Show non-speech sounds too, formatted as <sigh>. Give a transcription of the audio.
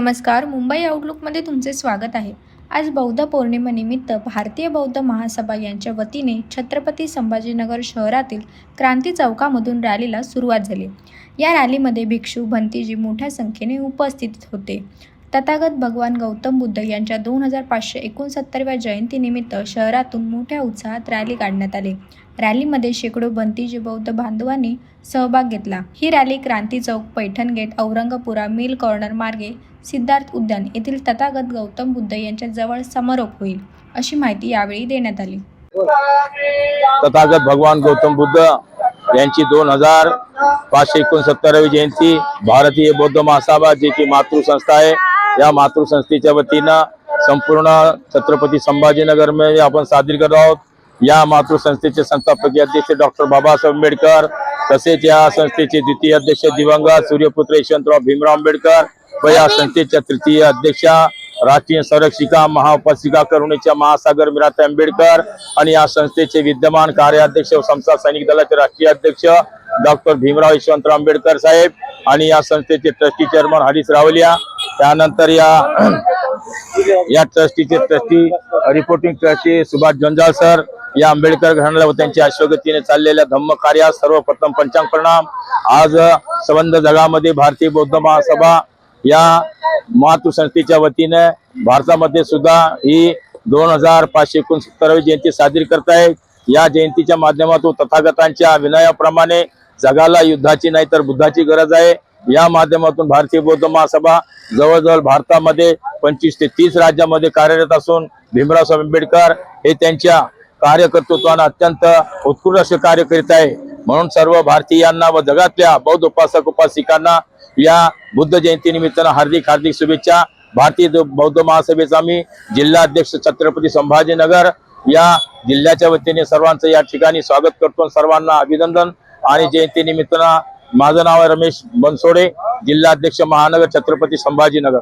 नमस्कार मुंबई आउटलुकमध्ये तुमचे स्वागत आहे. आज बौद्ध पौर्णिमेनिमित्त भारतीय बौद्ध महासभा यांच्या वतीने छत्रपती संभाजीनगर शहरातील क्रांती चौकामधून रॅलीला सुरुवात झाली. या रॅलीमध्ये भिक्षू भंतीजी मोठ्या संख्येने उपस्थित होते. तथागत भगवान गौतम बुद्ध यांच्या दोन हजार पाचशे एकोणसत्तरव्या जयंतीनिमित्त शहरातून मोठ्या उत्साहात रॅली काढण्यात आली. रॅलीमध्ये शेकडो बंतीजी बौद्ध बांधवांनी सहभाग घेतला. ही rally Kranti Chowk Paithan gate Aurangpura mill corner मार्गे सिद्धार्थ उद्यान येथील तथागत गौतम बुद्ध यांच्या जवळ समारोप होईल अशी माहिती यावेळी देण्यात आली. तथागत भगवान गौतम बुद्ध यांची दोन हजार पाचशे एकोणसत्तरावी जयंती भारतीय बौद्ध महासभा जी की मातृसंस्था आहे या मातृसंस्थेच्या वतीनं संपूर्ण छत्रपती संभाजीनगरमध्ये आपण साजरी करत आहोत. या मातृसंस्थेचे संस्थापकीय अध्यक्ष डॉक्टर बाबासाहेब आंबेडकर तसेच या संस्थेचे द्वितीय अध्यक्ष दिवंगत सूर्यपुत्र यशवंतराव भीमराव आंबेडकर व या संस्थेच्या तृतीय अध्यक्षा राष्ट्रीय संरक्षिका महाउपासिका करुणेच्या महासागर मिरात आंबेडकर आणि या संस्थेचे विद्यमान कार्याध्यक्ष व संस्था सैनिक दलाचे राष्ट्रीय अध्यक्ष डॉक्टर भीमराव यशवंतराव आंबेडकर साहेब आणि या संस्थेचे ट्रस्टी चेअरमन हरीश रावलिया. त्यानंतर या <clears throat> या ट्रस्टीचे trustee reporting trustee Subhash Janjal sir या आंबेडकर घराण्याला व त्यांच्या अश्वगतीने चाललेल्या धम्म कार्यात सर्वप्रथम पंचांग प्रणाम आज संबंध जगामध्ये भारतीय बौद्ध महासभा या मातृसंस्थेच्या वतीने भारतामध्ये सुद्धा ही दोन हजार पाचशे एकोणसत्तरावी जयंती साजरी करताय या जयंतीच्या माध्यमातून तथागतांच्या विनयाप्रमाणे जगाला युद्धाची नाही तर बुद्धाची गरज आहे. या माध्यमातून भारतीय बौद्ध महासभा जवळजवळ भारतामध्ये पंचवीस ते तीस राज्यामध्ये कार्यरत असून भीमरावसाहेब आंबेडकर हे त्यांच्या कार्यकर्तृत्वानं अत्यंत उत्कृष्ट असे कार्य करीत आहे. म्हणून सर्व भारतीयांना व जगातल्या बौद्ध उपासक उपासिकांना या बुद्ध जयंती निमित्तानं हार्दिक हार्दिक शुभेच्छा. भारतीय बौद्ध महासभेचा आम्ही जिल्हाध्यक्ष छत्रपती संभाजीनगर या जिल्ह्याच्या वतीने सर्वांचं या ठिकाणी स्वागत करतो सर्वांना अभिनंदन. आणि जयंती निमित्तानं माझं नाव आहे रमेश बनसोडे जिल्हाध्यक्ष महानगर छत्रपती संभाजीनगर.